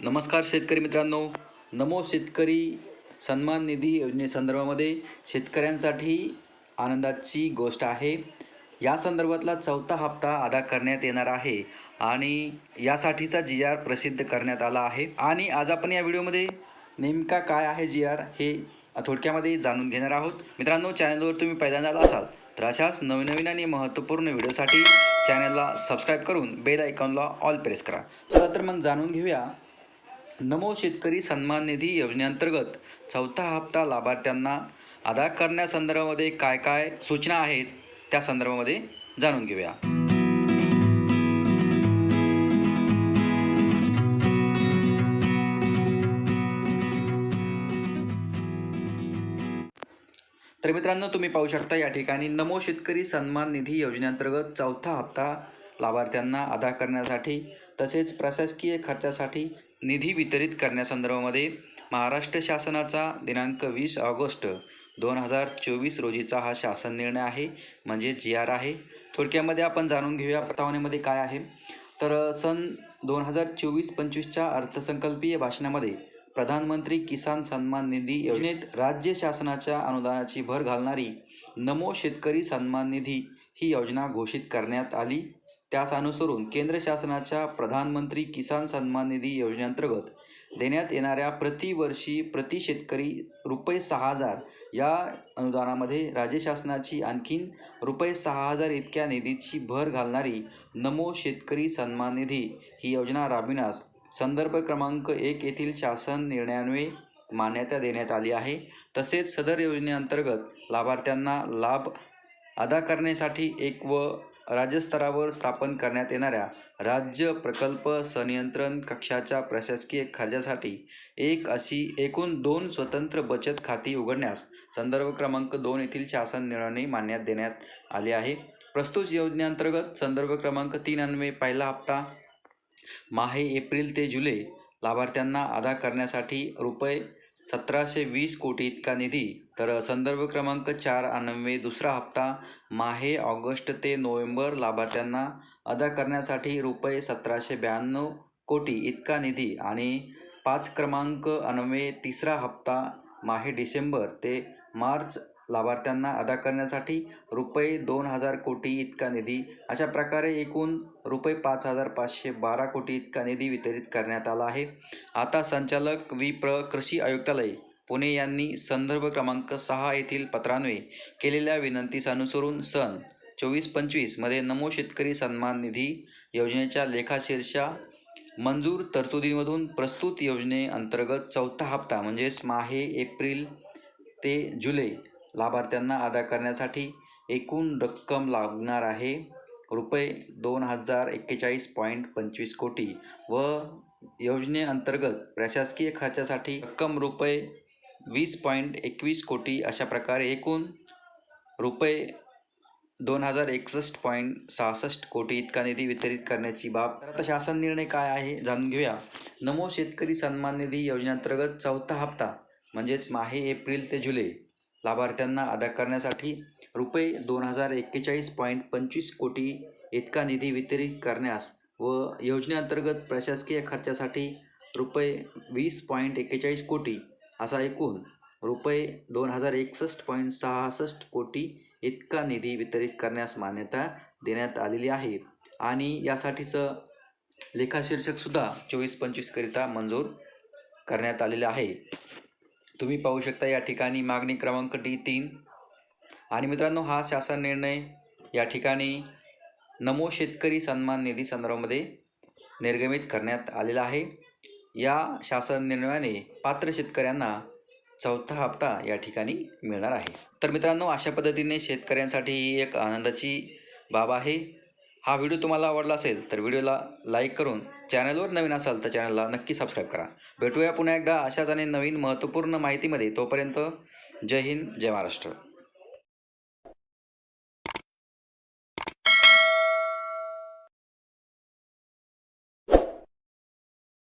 नमस्कार शेतकरी मित्रांनो. नमो शेतकरी सन्मान निधी योजनेसंदर्भामध्ये शेतकऱ्यांसाठी आनंदाची गोष्ट आहे. या संदर्भातला चौथा हप्ता अदा करण्यात येणार आहे आणि यासाठीचा जी आर प्रसिद्ध करण्यात आला आहे. आणि आज आपण या व्हिडिओमध्ये नेमका काय आहे जी आर हे थोडक्यामध्ये जाणून घेणार आहोत. मित्रांनो चॅनलवर तुम्ही पहिल्यांदा असाल तर अशाच नवनवीन आणि महत्त्वपूर्ण व्हिडिओसाठी चॅनलला सबस्क्राईब करून बेल आयकॉनला ऑल प्रेस करा. चला तर मग जाणून घेऊया नमो शेतकरी सन्मान निधी योजनेअंतर्गत चौथा हप्ता लाभार्थ्यांना अदा करण्यासंदर्भामध्ये काय काय सूचना आहेत त्या संदर्भामध्ये जाणून घेऊया. तर मित्रांनो तुम्ही पाहू शकता या ठिकाणी नमो शेतकरी सन्मान निधी योजनेअंतर्गत चौथा हप्ता लाभार्थ्यांना अदा करण्यासाठी तसेच प्रशासकीय खर्चासाठी निधी वितरित करण्यासंदर्भामध्ये महाराष्ट्र शासनाचा दिनांक वीस ऑगस्ट दोन हजार चोवीस रोजीचा हा शासन निर्णय आहे म्हणजे जी आर आहे. थोडक्यामध्ये आपण जाणून घेऊया प्रस्तावनेमध्ये काय आहे. तर सन दोन हजार चोवीस पंचवीसच्या अर्थसंकल्पीय भाषणामध्ये प्रधानमंत्री किसान सन्मान निधी योजनेत राज्य शासनाच्या अनुदानाची भर घालणारी नमो शेतकरी सन्मान निधी ही योजना घोषित करण्यात आली. त्यास अनुसरून केंद्र शासनाच्या प्रधानमंत्री किसान सन्मान निधी योजनेअंतर्गत देण्यात येणाऱ्या प्रतिवर्षी प्रति शेतकरी रुपये सहा हजार या अनुदानामध्ये राज्य शासनाची आणखीन रुपये सहा हजार इतक्या निधीची भर घालणारी नमो शेतकरी सन्मान निधी ही योजना राबविण्यास संदर्भ क्रमांक एक येथील शासन निर्णयान्वये मान्यता देण्यात आली आहे. तसेच सदर योजनेअंतर्गत लाभार्थ्यांना लाभ अदा करण्यासाठी एक व राज्यस्तरावर स्थापन करण्यात येणाऱ्या राज्य प्रकल्प संनियंत्रण कक्षाच्या प्रशासकीय खर्चासाठी एक अशी एकूण दोन स्वतंत्र बचत खाती उघडण्यास संदर्भ क्रमांक दोन येथील शासन निर्णय मान्यता देण्यात आले आहे. प्रस्तुत योजनेअंतर्गत संदर्भ क्रमांक तीन अन्वे पहिला हप्ता माहे एप्रिल ते जुलै लाभार्थ्यांना अदा करण्यासाठी रुपये सतराशे वीस कोटी इतका निधी. तर संदर्भ क्रमांक चार अन्वये दुसरा हप्ता माहे ऑगस्ट ते नोव्हेंबर लाभार्थ्यांना अदा करण्यासाठी रुपये सतराशे ब्याण्णव कोटी इतका निधी आणि पाच क्रमांक अनवे तिसरा हप्ता माहे डिसेंबर ते मार्च लाभार्थ्यांना अदा करण्यासाठी रुपये दोन हजार कोटी इतका निधी अशा प्रकारे एकूण रुपये पाच हजार पाचशे बारा कोटी इतका निधी वितरित करण्यात आला आहे. आता संचालक वि प्र. कृषी आयुक्तालय पुणे यांनी संदर्भ क्रमांक सहा येथील पत्रान्वये केलेल्या विनंतीस अनुसरून सन चोवीस पंचवीसमध्ये नमो शेतकरी सन्मान निधी योजनेच्या लेखाशीर्षा मंजूर तरतुदीमधून प्रस्तुत योजनेअंतर्गत चौथा हप्ता म्हणजेच माहे एप्रिल ते जुलै लाभार्थ्यांना अदा करण्यासाठी एकूण रक्कम लागणार आहे. रुपये दोन हजार एक्केचाळीस पॉईंट पंचवीस कोटी व योजनेअंतर्गत प्रशासकीय खर्चासाठी रक्कम रुपये वीस पॉईंट एकवीस कोटी अशा प्रकारे एकूण रुपये दोन हजार एकसष्ट पॉईंट सहासष्ट कोटी इतका निधी वितरित करण्याची बाब. तर आता शासन निर्णय काय आहे जाणून घेऊया. नमो शेतकरी सन्मान निधी योजनेअंतर्गत चौथा हप्ता म्हणजेच माहे एप्रिल ते जुलै लाभार्थ्यांना अदा करण्यासाठी रुपये दोन हजार एक्केचाळीस पॉईंट पंचवीस कोटी इतका निधी वितरित करण्यास व योजनेअंतर्गत प्रशासकीय खर्चासाठी रुपये वीस पॉईंट एक्केचाळीस कोटी असा एकूण रुपये दोन हजार एकसष्ट पॉईंट सहासष्ट कोटी इतका निधी वितरित करण्यास मान्यता देण्यात आलेली आहे. आणि यासाठीचं लेखाशीर्षकसुद्धा चोवीस पंचवीसकरिता मंजूर करण्यात आलेलं आहे. तुम्ही पाहू शकता या ठिकाणी मागणी क्रमांक डी तीन. आणि मित्रांनो हा शासन निर्णय या ठिकाणी नमो शेतकरी सन्मान निधी संदर्भामध्ये निर्गमित करण्यात आलेला आहे. या शासन निर्णयाने पात्र शेतकऱ्यांना चौथा हप्ता या ठिकाणी मिळणार आहे. तर मित्रांनो अशा पद्धतीने शेतकऱ्यांसाठी ही एक आनंदाची बाब आहे. हा व्हिडिओ तुम्हाला आवडला असेल तर व्हिडिओला लाईक करून चॅनलवर नवीन असाल तर चॅनलला नक्की सबस्क्राईब करा. भेटूया पुन्हा एकदा अशाच आणि नवीन महत्त्वपूर्ण माहितीमध्ये तोपर्यंत जय हिंद जय महाराष्ट्र.